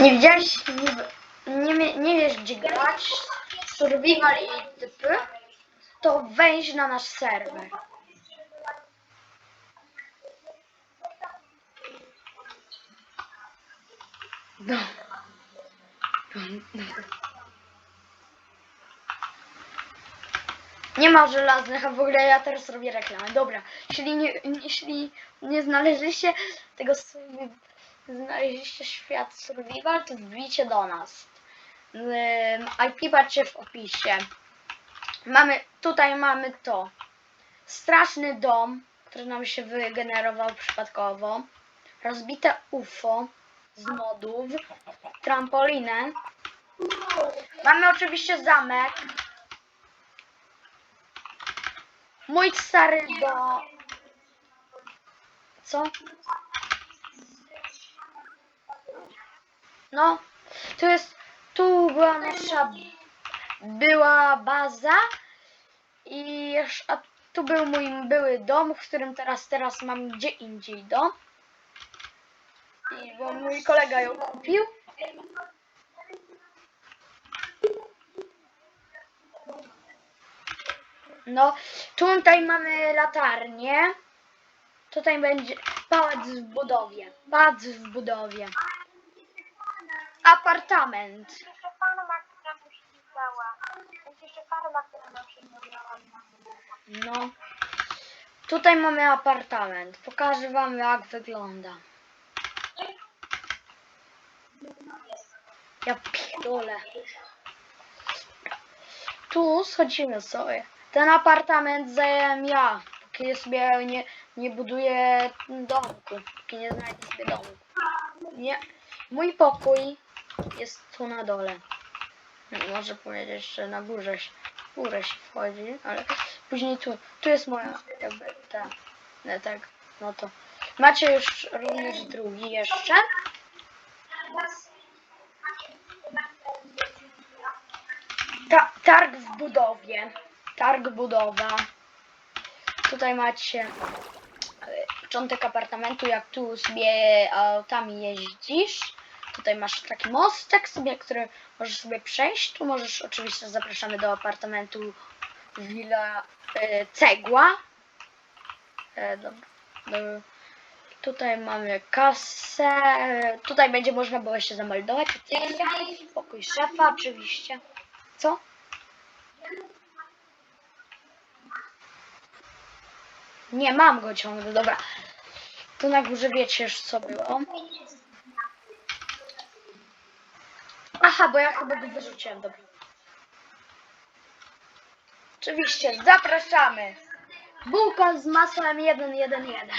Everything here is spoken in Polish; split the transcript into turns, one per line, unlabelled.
Nie widziałeś, nie, nie, nie wiesz gdzie grać, survival i typy, to wejdź na nasz serwer. No. Nie ma żelaznych, a w ogóle ja teraz robię reklamę. Dobra, jeśli nie, jeśli nie znaleźliście tego znaleźliście świat survival, to wbijcie do nas. IP macie w opisie. Mamy, tutaj mamy to. Straszny dom, który nam się wygenerował przypadkowo. Rozbite UFO z modów. Trampolinę. Mamy oczywiście zamek. Mój stary do... Co? No, tu jest, tu była nasza, była baza i a tu był mój były dom, w którym teraz, teraz mam gdzie indziej dom. I bo mój kolega ją kupił. No, tutaj mamy latarnię. Tutaj będzie pałac w budowie. Pałac w budowie. Apartament.
jeszcze farma, która mu się zniszczyła. Jest jeszcze farma, która nam się zniszczyła.
No. Tutaj mamy apartament. Pokażę wam jak wygląda. Ja pierdolę. Tu schodzimy sobie. Ten apartament zajęłem ja. Póki sobie nie, nie buduję domku. Póki nie znajdę sobie domku. Nie. Mój pokój jest tu na dole. No, Może powiedzieć, że na górze, się- górę się wchodzi, ale później tu, tu jest moja jakby ta, no tak, no to. Macie już również drugi jeszcze. Ta, targ w budowie. Targ budowa. Tutaj macie e, początek apartamentu, jak tu sobie autami jeździsz. Tutaj masz taki mostek sobie, który możesz sobie przejść. Tu możesz, oczywiście zapraszamy do apartamentu Villa e, Cegła. E, do, tutaj mamy kasę. Tutaj będzie można było się zameldować. Pokój szefa oczywiście. Co? Nie, mam go ciągle, dobra. Tu na górze wiecie już co było. Aha, bo ja chyba go wyrzuciłem, dobra. Oczywiście, zapraszamy. Bułka z masłem 111.